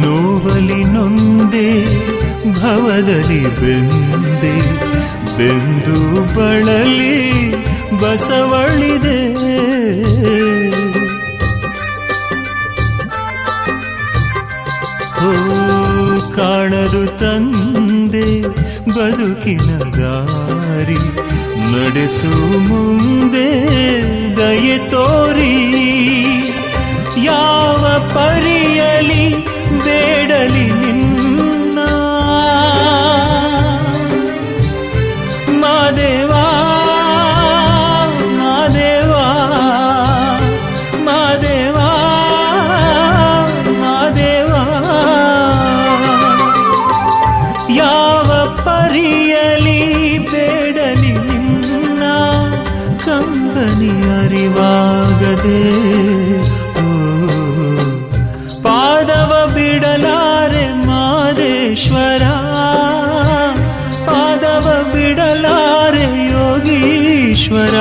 ನೋವಲಿ ನೊಂದೆ ಭವದಲ್ಲಿ ಬೆಂದೆ ಬೆಂದು ಬಳಲಿ ಬಸವಳಿದೆ. ಓ ಕಾಣಲು ತಂದೆ ಬದುಕಿನ ದಾರಿ ನಡೆಸು ಮುಂದೆ. ಕಂಬನಿ ಅರಿವಾಗದೆ ಓ, ಪಾದವ ಬಿಡಲಾರೆ ಮಾದೇಶ್ವರ ಪಾದವ ಬಿಡಲಾರೆ ಯೋಗೀಶ್ವರ